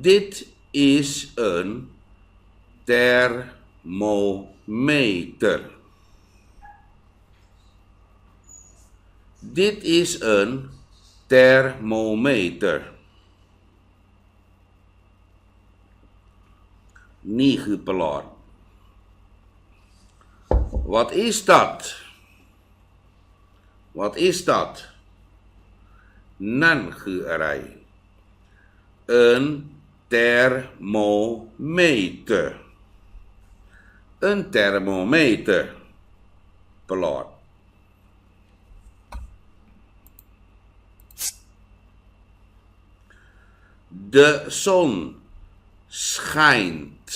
Dit is een thermometer. Dit is een thermometer. นี่คือประหลอด Wat is dat? Wat is dat? นั่นคืออะไร Een thermometer. Een thermometer. ประหลอด De zon schijnt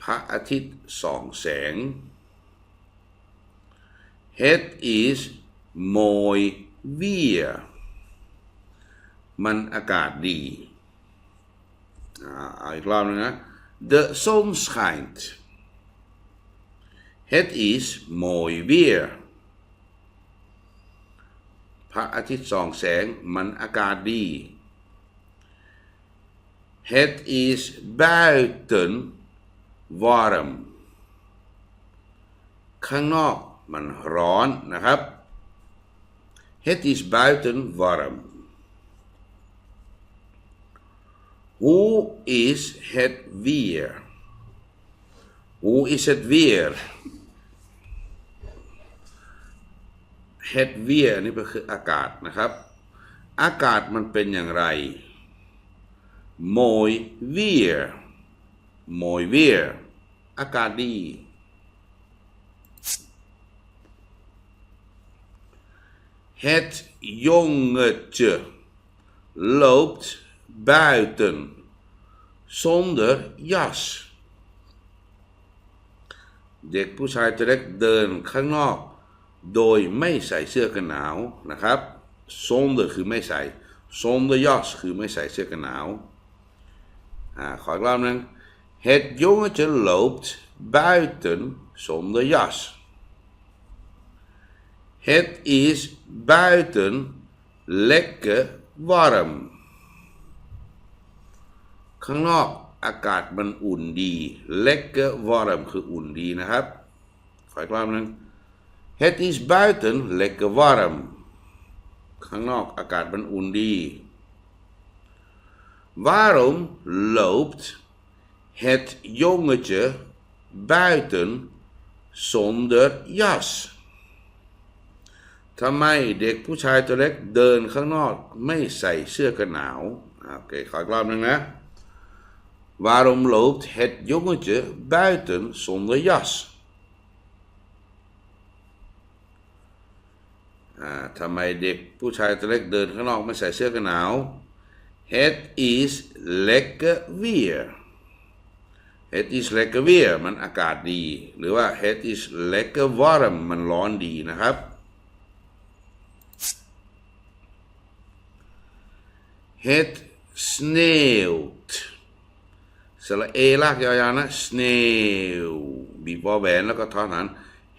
พระอาทิตย์ส่องแสง Het is mooi weer มันอากาศดีอ่าเอาอีกรอบหนึงนะ The sun schijnt Het is mooi weer พระอาทิตย์ส่องแสงมันอากาศดี Het is buiten warm ข้างนอกมันร้อนนะครับ Het is buiten warm Hoe is het weer Hoe is het weer Het weer นี่ก็คืออากาศนะครับ อากาศมันเป็นอย่างไร mooi weer mooi weer อากาศดี Het jongetje loopt buiten zonder jas เด็กผู้ชายตัวเล็กเดินข้างนอก โดยไม่ใส่เสื้อกันหนาวนะครับ zonder คือไม่ใส่ zonder jas คือไม่ใส่เสื้อกันหนาว อ่าขออีกรอบหนึง Het jongetje loopt buiten zonder jas. Het is buiten lekker warm. ข้างนอกอากาศมันอุ่นดี lekker warm คืออุ่นดีนะครับขออีกรอบหนึง Het is buiten lekker warm. ข้างนอกอากาศมันอุ่นดี Waarom loopt het jongetje buiten zonder jas? ทำไมเด็กผู้ชายตัวเล็กเดินข้างนอกไม่ใส่เสื้อกันหนาว โอเค ขออีกรอบหนึงนะ Waarom loopt het jongetje buiten zonder jas? อ่าทำไมเด็กผู้ชายตัวเล็กเดินข้างนอกไม่ใส่เสื้อกันหนาว Het is lekker weer Het is lekker weer มันอากาศดี หรือว่า Het is lekker warm มันร้อนดีนะครับ Het sneeuwt สระเอลากยาวๆนะ sneeuw บีบอแหวนแล้วก็ทอนหัน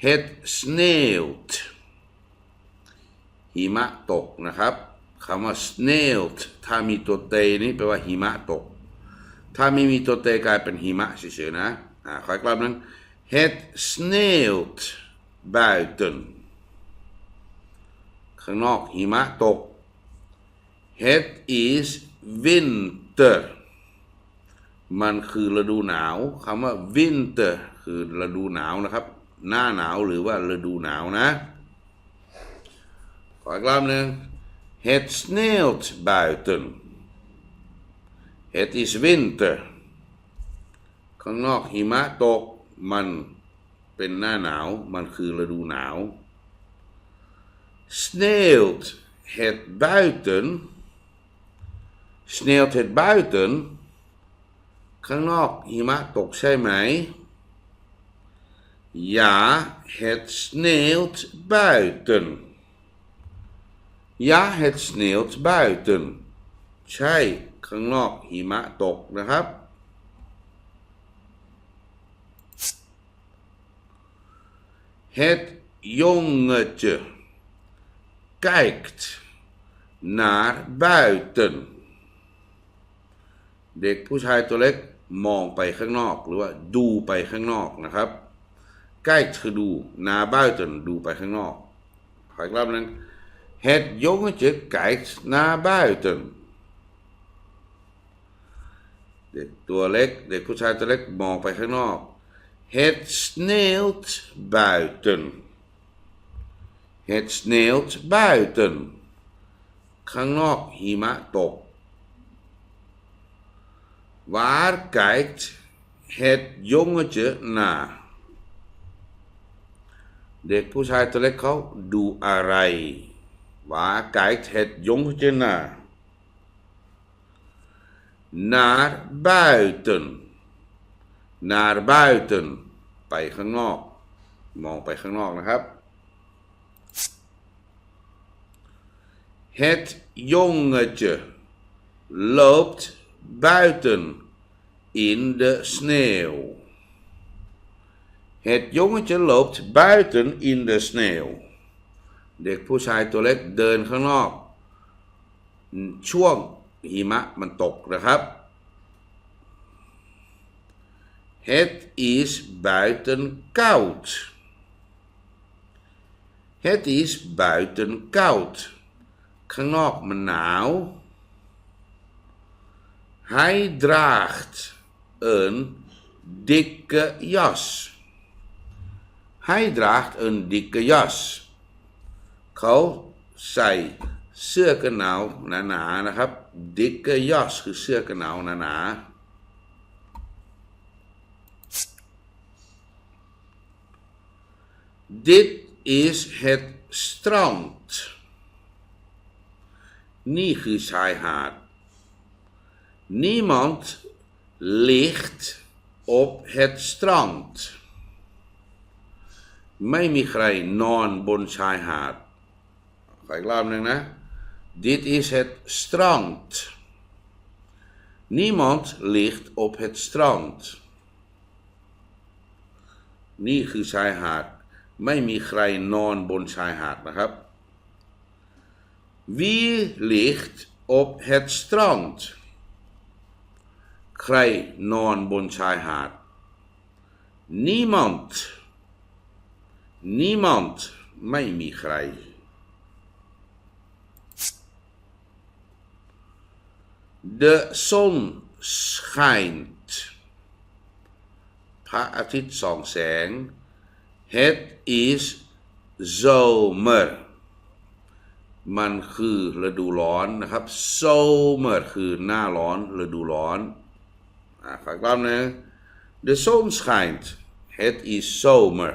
Het sneeuwt หิมะตกนะครับคำว่า snailed ถ้ามีตัวเตนี่แปลว่าหิมะตก ถ้าไม่มีตัวเตกลายเป็นหิมะเฉยๆนะอ่าขออีกรอบนึง Het sneeuwt buiten ข้างนอกหิมะตก Het is winter มันคือฤดูหนาวคำว่า winter คือฤดูหนาวนะครับ หน้าหนาวหรือว่าฤดูหนาวนะ ขออีกรอบหนึ่ง Het sneeuwt buiten. Het is winter. ข้างนอกหิมะตก มันเป็นหน้าหนาว มันคือฤดูหนาว Sneeuwt het buiten? Sneeuwt het buiten? ข้างนอกหิมะตกใช่ไหม Ja, het sneeuwt buiten. Ja, het sneeuwt buiten. ใช่ ข้างนอกหิมะตกนะครับ Het jongetje kijkt naar buiten. เด็กผู้ชายตัวเล็ก มองไปข้างนอกหรือว่าดูไปข้างนอกนะครับใกล้คือดูนาบ้าจนดูไปข้างนอกขออีกรอบนึง Het jongetje kijkt naar buiten เด็กตัวเล็ก เด็กผู้ชายตัวเล็กมองไปข้างนอก Het sneeuwt buiten Het sneeuwt buiten ข้างนอกหิมะตก Waar kijkt het jongetje naar เด็กผู้ชายตัวเล็กเขาดูอะไร Waar kijkt het jongetje naar naar buiten naar buiten ไปข้างนอก มองไปข้างนอกนะครับ Het jongetje loopt buiten in de sneeuw. Het jongetje loopt buiten in de sneeuw. เด็กผู้ชายตัวเล็กเดินข้างนอก ช่วงหิมะมันตกนะครับ Het is buiten koud. Het is buiten koud. ข้างนอกมันหนาว Hij draagt een dikke jas. Hij draagt een dikke jas. เขาใส่เสื้อกันหนาวหนาๆนะครับ dikke jas คือเสื้อกันหนาวหนาๆ Dit is het strand นี่คือชายหาด Niemand ligt op het strand ไม่มีใครนอนบนชายหาดขออีกรอบหนึ่งนะ Dit is het strand Niemand ligt op het strand นี่คือชายหาด ไม่มีใครนอนบนชายหาดนะครับ Wie ligt op het strand ใครนอนบนชายหาด Niemand Niemand ไม่มีใคร De zon schijnt พระอาทิตย์ส่องแสง Het is zomer มันคือฤดูร้อนนะครับ zomer คือหน้าร้อนฤดูร้อน อ่าฝากรอบหนึง The sun schijnt Het is zomer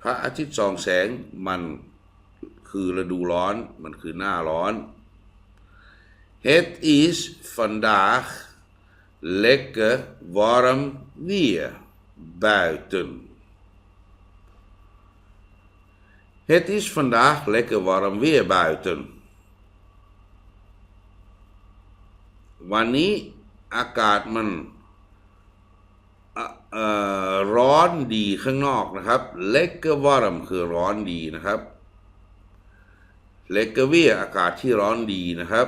พระอาทิตย์ส่องแสงมันคือฤดูร้อน มันคือหน้าร้อน Het is vandaag lekker warm weer buiten. Het is vandaag lekker warm weer buiten. วันนี้ อากาศมันร้อนดีข้างนอกนะครับ lekker warm คือร้อนดีนะครับ lekker weer อากาศที่ร้อนดีนะครับ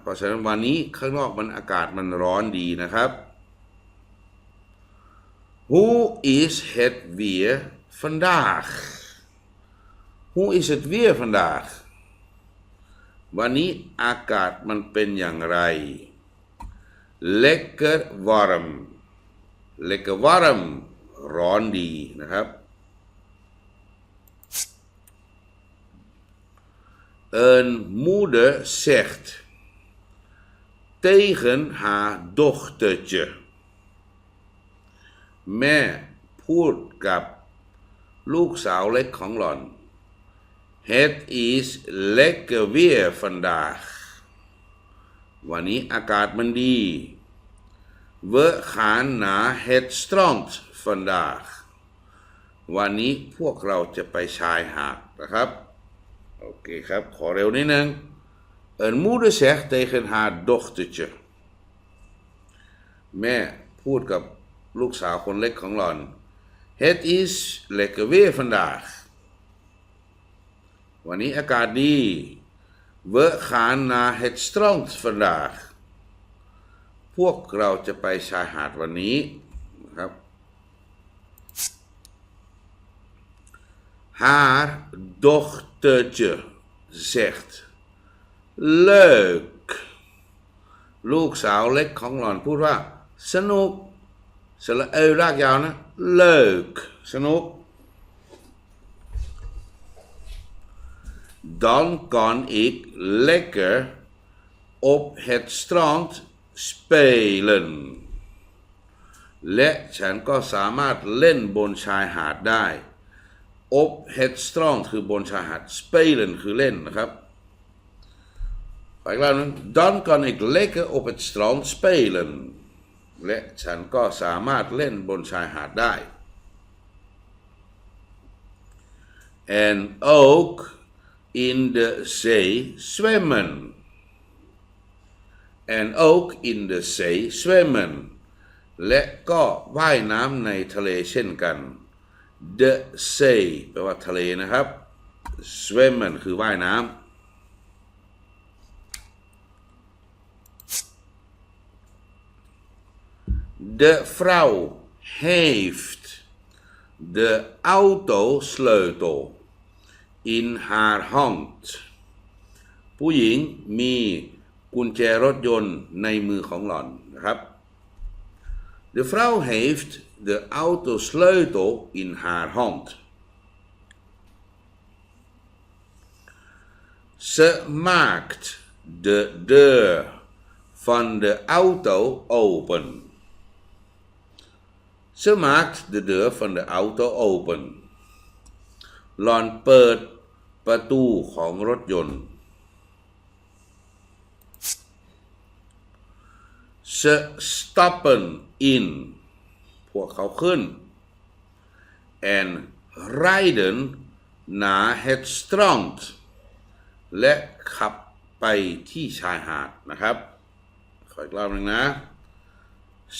เพราะฉะนั้นวันนี้ข้างนอกมันอากาศมันร้อนดีนะครับ Who is het weer vandaag? Hoe is het weer vandaag? วันนี้อากาศมันเป็นอย่างไร Lekker warm Lekker warm ร้อนดีนะครับ Een moeder zegt tegen haar dochtertje แม่พูดกับลูกสาวเล็กของหล่อน Het is lekker weer vandaag วันนี้อากาศมันดี We gaan naar het strand vandaag วันนี้พวกเราจะไปชายหาดนะครับ โอเคครับ ขอเร็วนิดนึง Een moeder zegt tegen haar dochtertje แม่พูดกับลูกสาวคนเล็กของหล่อน Het is lekker weer vandaag วันนี้อากาศดี We gaan naar het strand vandaag พวกเราจะไปชายหาดวันนี้นะครับ Haar dochtertje zegt: Leuk. ลูกสาวเล็กของหล่อนพูดว่า สนุกสระเอรากยาวนะ leuk สนุก Dan kan ik lekker op het strand spelen และฉันก็สามารถเล่นบนชายหาดได้ op het strand คือบนชายหาด spelen คือเล่นนะครับไปกรอบหนึง dan kan ik lekker op het strand spelen และฉันก็สามารถเล่นบนชายหาดได้ en ook in de zee zwemmen en ook in de zee zwemmen และก็ว่ายน้ำในทะเลเช่นกัน the sea แปลว่าทะเลนะครับ swimmen คือว่ายน้ำ De vrouw heeft de autosleutel in haar hand ผู้หญิงมี กุญแจรถยนต์ในมือของหล่อนนะครับ De vrouw heeft de autosleutel in haar hand. Ze maakt de deur van de auto open. Ze maakt de deur van de auto open. หลอนเปิดประตูของรถยนต์ stubborn in พวกเขาขึ้น and ridden หนา headstrong และขับไปที่ชายหาดนะครับ ขออีกรอบหนึ่งนะ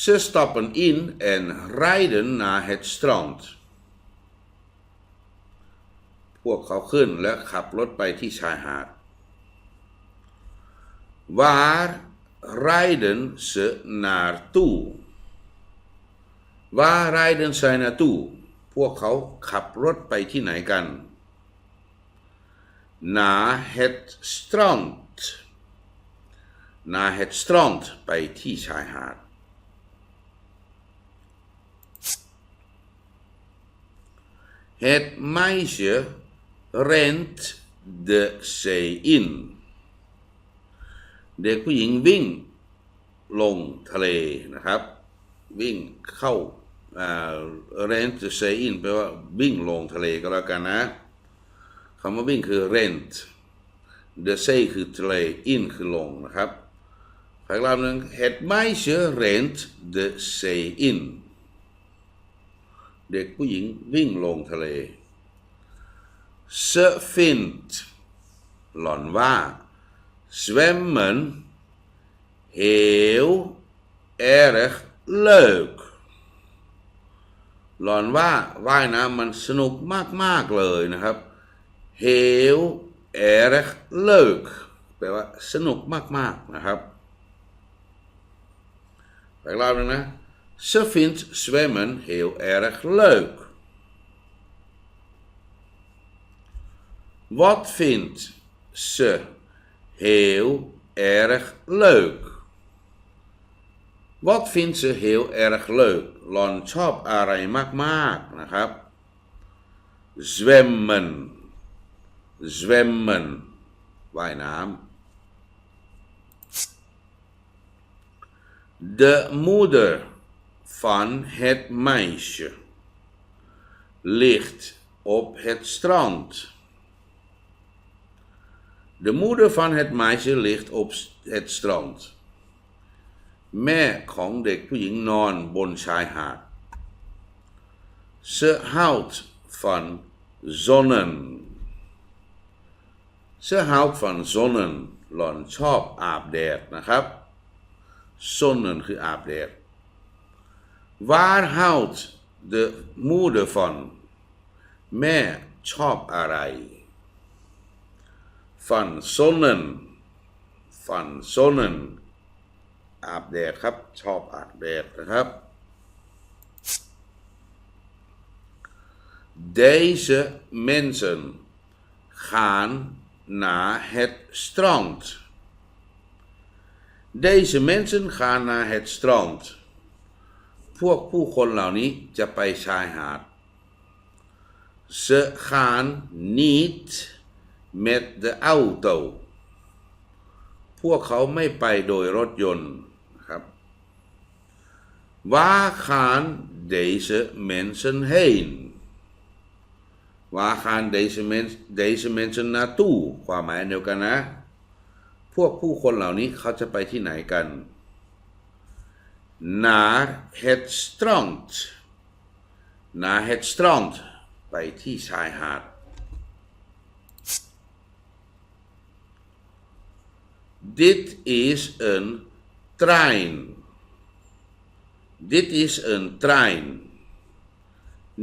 s e stappen in en rijden naar het strand พวกเขาขึ้นและขับรถไปที่ชายหาด waar rijden ze naartoe? Waar rijden ze naartoe? พวกเขาขับรถไปที่ไหนกัน Naar het strand. Naar het strand ไปที่ชายหาด Het meisje rent de zee in เด็กผู้หญิงวิ่งลงทะเลนะครับ วิ่งเข้าเรนต์เซอินแปลว่าวิ่งลงทะเลก็แล้วกันนะคำว่าวิ่งคือ rent the sea คือทะเล in คือลงนะครับอีกรอบหนึ่ง Het meisje rent de zee in เด็กผู้หญิงวิ่งลงทะเล Ze vindt หล่อนว่า zwemmen heel erg leuk หลอนว่าว่ายน้ำมันสนุกมาก ๆ เลยนะครับ heel erg leuk แปลว่าสนุกมาก ๆ นะครับไปอีกรอบหนึงนะ Ze vindt zwemmen heel erg leuk. Wat vindt ze heel erg leuk? Wat vindt ze heel erg leuk? หลอนชอบอะไรมาก ๆ นะครับ zwemmen zwemmen ว่ายน้ำ De moeder van het meisje ligt op het strand. De moeder van het meisje ligt op het strand. แม่ของเด็กผู้หญิงนอนบนชายหาด Ze houdt van zonnen. Ze houdt van zonnen หล่อนชอบอาบแดดนะครับ zonnen คืออาบแดด Waar houdt de moeder van แม่ชอบอะไร ฟันโซน e n ฟันโซน e n อาบแดดครับ ชอบอาบแดดนะครับ Deze mensen gaan naar het strand. Deze mensen gaan naar het strand. พวกผู้คนเหล่านี้จะไปชายหาด Ze gaan niet met the auto พวกเขาไม่ไปโดยรถยนต์ครับว่าขานเด deze mensen heen ว่าขานเด deze mensen deze mensen naartoe ความหมายเดียวกันนะ พวกผู้คนเหล่านี้เขาจะไปที่ไหนกัน naar het strand naar het strand ไปที่ชายหาด Dit is een trein. Dit is een trein.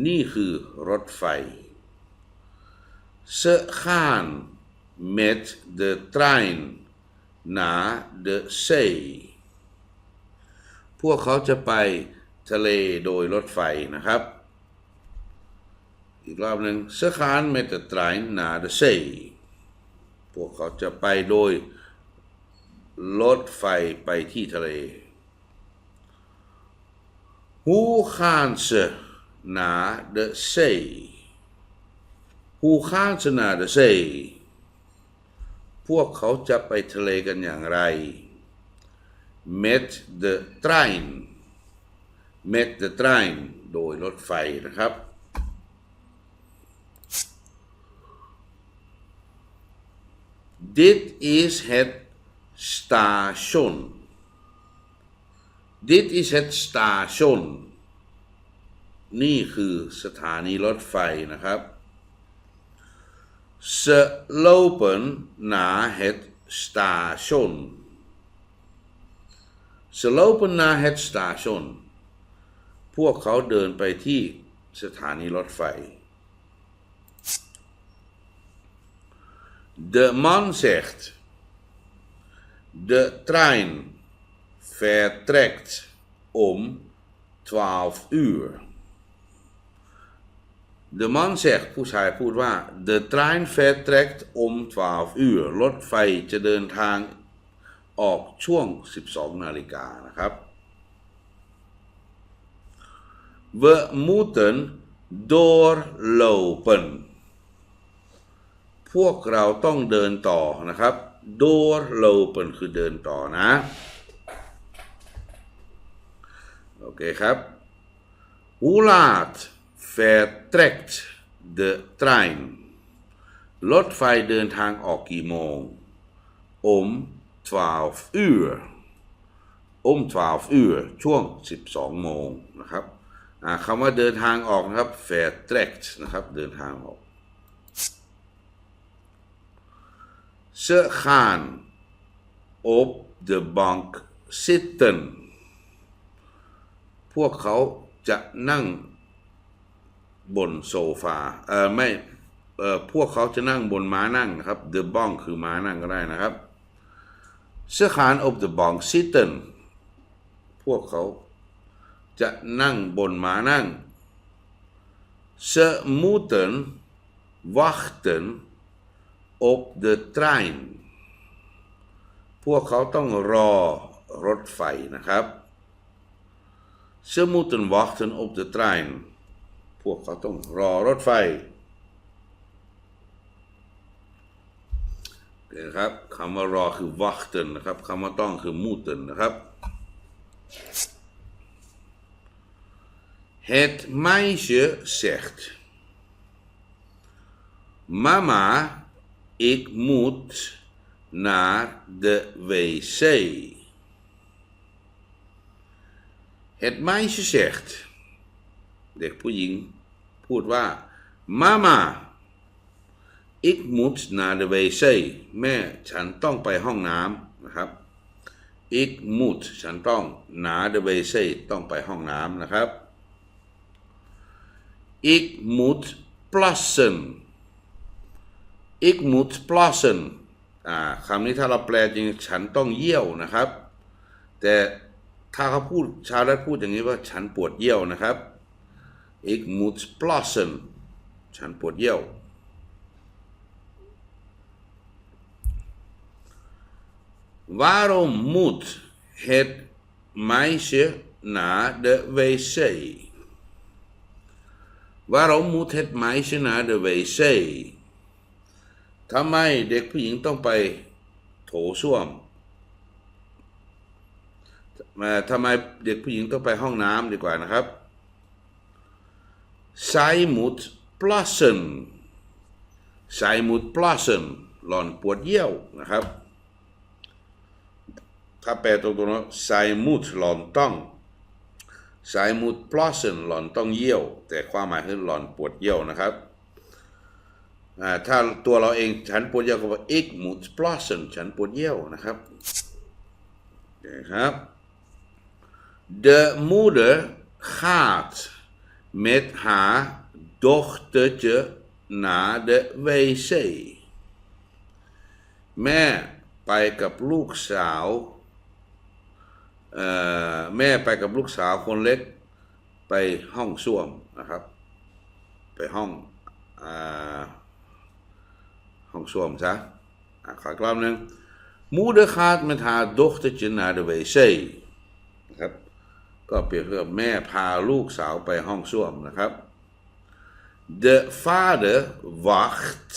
นี่คือรถไฟ Ze gaan met de trein naar de zee. พวกเขาจะไปทะเลโดยรถไฟนะครับ อีกรอบหนึ่ง Ze gaan met de trein naar de zee. พวกเขาจะไปโดย รถไฟไปที่ทะเล Hoe gaan ze naar de zee? Hoe gaan ze naar de zee? พวกเขาจะไปทะเลกันอย่างไร Met de trein Met de trein โดยรถไฟนะครับ Dit is het station. Dit is het station. นี่คือสถานีรถไฟนะครับ Ze lopen naar het station. Ze lopen naar het station. พวกเขาเดินไปที่สถานีรถไฟ De man zegt: De trein vertrekt om 12 uur. De man zegt ผู้ชายพูดว่า The train vertrekt om 12 uur รถไฟจะเดินทางออกช่วง 12 นาฬิกานะครับ We moeten doorlopen พวกเราต้องเดินต่อนะครับ doorlopen คือเดินต่อนะ โอเคครับ Hoe laat vertrekt de trein รถไฟเดินทางออกกี่โมง om 12 uur om 12 uur ช่วง 12 โมงนะครับคำว่าเดินทางออกนะครับ vertrekt นะครับ เดินทางออก Ze gaan op de bank zitten พวกเขาจะนั่งบนโซฟา เออไม่ เออพวกเขาจะนั่งบนม้านั่งนะครับ the bank คือม้านั่งก็ได้นะครับ Ze gaan op de bank zitten พวกเขาจะนั่งบนม้านั่ง Ze moeten wachten op de trein พวกเขาต้องรอรถไฟนะครับ Ze moeten wachten op de trein พวกเขาต้องรอรถไฟโอเคนะครับคำว่ารอคือ wachten นะครับคำว่าต้องคือ moeten นะครับ Het meisje zegt: Mama, ik moet naar de wc. Het meisje zegt เด็กผู้หญิงพูดว่า Mama ik moet naar de wc แม่ฉันต้องไปห้องน้ำนะครับ ik moet ฉันต้อง naar de wc ต้องไปห้องน้ำนะครับ ik moet plassen ik moet plassen อ่าคำนี้ถ้าเราแปลจริงฉันต้องเยี่ยวนะครับ แต่ถ้าเขาพูดชาวแรกพูดอย่างนี้ว่าฉันปวดเยี่ยวนะครับ ik moet plassen ฉันปวดเยี่ยว Waarom moet het meisje naar de wc? Waarom moet het meisje naar de wc? ทำไมเด็กผู้หญิงต้องไปโถส้วมทำไมเด็กผู้หญิงต้องไปห้องน้ำดีกว่านะครับ Zij moet plassen Zij moet plassen หล่อนปวดเยี่ยวนะครับ ถ้าแปลตรงๆนะไซมุดหลอนต้องไซมุดพลอสเซนหลอนต้องเยี่ยว แต่ความหมายคือหลอนปวดเยี่ยวนะครับ ถ้าตัวเราเองฉันปวดเยี่ยวก็ว่า ik moet plassen ฉันปวดเยี่ยวนะครับนะครับ De moeder gaat met haar dochtertje naar de wc แม่ไปกับลูกสาวแม่ไปกับลูกสาวคนเล็ก ไปห้องส้วมนะครับ ไปห้องอ่า ห้องส้วมซะอะขออีกรอบหนึ่ง Moeder gaat met haar dochtertje naar de wc นะครับ ก็เปรียบเทียบแม่พาลูกสาวไปห้องส้วมนะครับ De vader wacht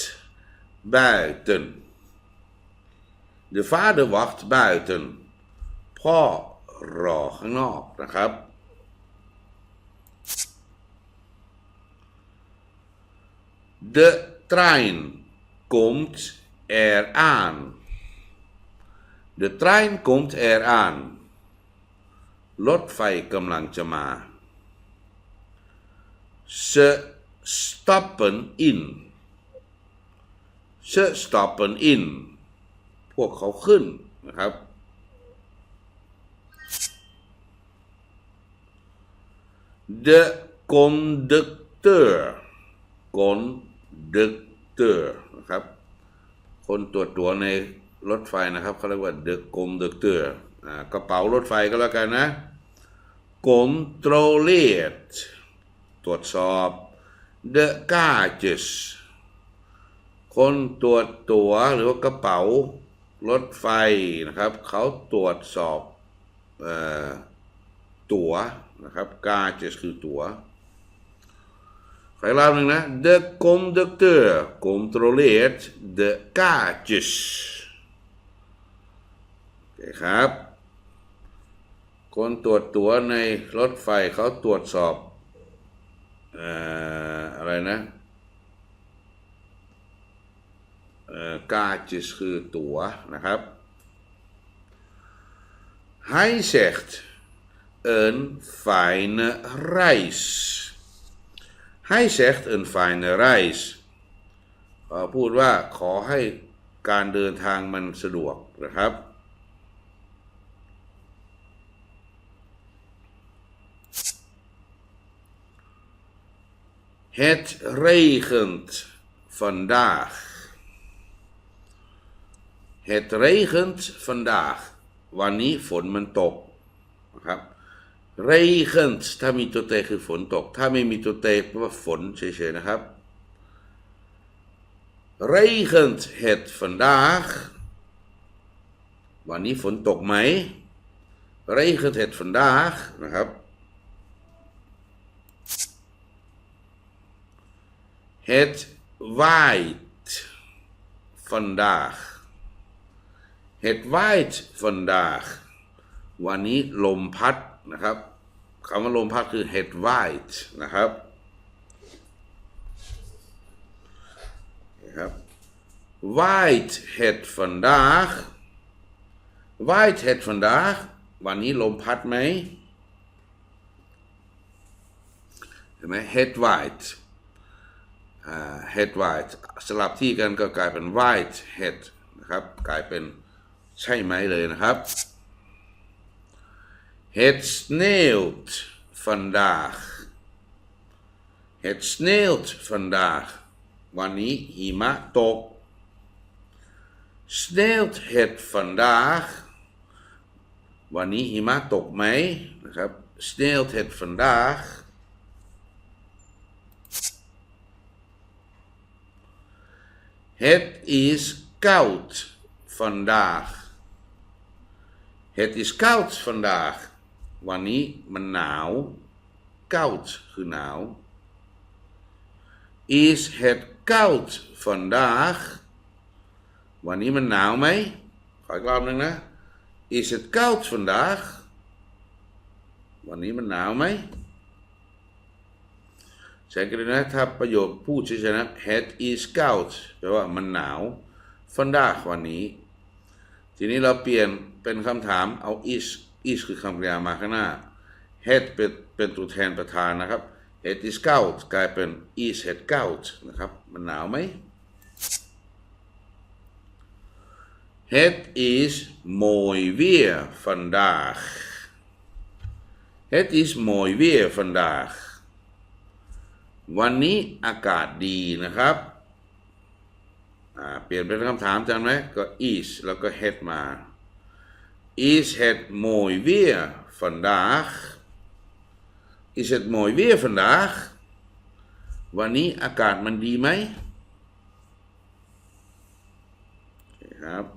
buiten De vader wacht buiten พ่อรอข้างนอกนะครับ De trein komt eraan. De trein komt eraan. รถไฟกำลังจะมา Ze stappen in. Ze stappen in. พวกเขาขึ้นนะครับ De conducteur conducteur เตือยนะครับ คนตรวจตั๋วในรถไฟนะครับเขาเรียกว่า the conducteur อ่ากระเป๋ารถไฟก็แล้วกันนะ controleert ตรวจสอบ the kaartjes คนตรวจตั๋วหรือว่ากระเป๋ารถไฟนะครับเขาตรวจสอบออตั๋วนะครับ kaartjes คือตั๋ว รอบหนึ่งนะ de conducteur controleert de kaartjes โอเคครับ คนตรวจตั๋วในรถไฟเขาตรวจสอบเอ่ออะไรนะเอ่อ kaartjes คือตั๋วนะครับ Hij zegt een fijne reis. ให้เชกเอินฟายในไรส์พูดว่าขอให้การเดินทางมันสะดวกนะครับ Het regent vandaag. Het regent vandaag. วันนี้ฝนมันตกนะครับ regent ถ้ามีตัวเตคือฝนตก ถ้าไม่มีตัวเตแปลว่าฝนเฉยๆนะครับ regent het vandaag วันนี้ฝนตกไหม regent het vandaag นะครับ Het waait vandaag. Het waait vandaag. วันนี้ลมพัด นะครับคำว่าลมพัดคือ het waait นะครับนะครับ waait het vandaag waait het vandaag วันนี้ลมพัดไหมเห็นไหม het waait อ่า head white สลับที่กันก็กลายเป็น white head นะครับ กลายเป็นใช่ไหมเลยนะครับ Het sneeuwt vandaag Het sneeuwt vandaag วันนี้หิมะตก sneeuwt het vandaag วันนี้หิมะตกไหมนะครับ sneeuwt het vandaag Het is koud vandaag. Het is koud vandaag. วันนี้มันหนาว koud คือหนาว Is het koud vandaag วันนี้มันหนาวไหม ขออีกรอบหนึงนะ Is het koud vandaag วันนี้มันหนาวไหมใช้กันเลยนะถ้าประโยคพูดเฉยๆนะ Het is koud แปลว่ามันหนาว vandaag วันนี้ ทีนี้เราเปลี่ยนเป็นคำถามเอา is is คือคำกริยามาข้างหน้า het เป็นเป็นตัวแทนประธานนะครับ het is koud กลายเป็น is het koud นะครับ มันหนาวไหม Het is mooi weer vandaag. Het is mooi weer vandaag. วันนี้อากาศดีนะครับเปลี่ยนเป็นคำถามจำไหมก็ is แล้วก็ het มา Is het mooi weer vandaag? Is het mooi weer vandaag? Wanneer akkaat men die mij? Ja.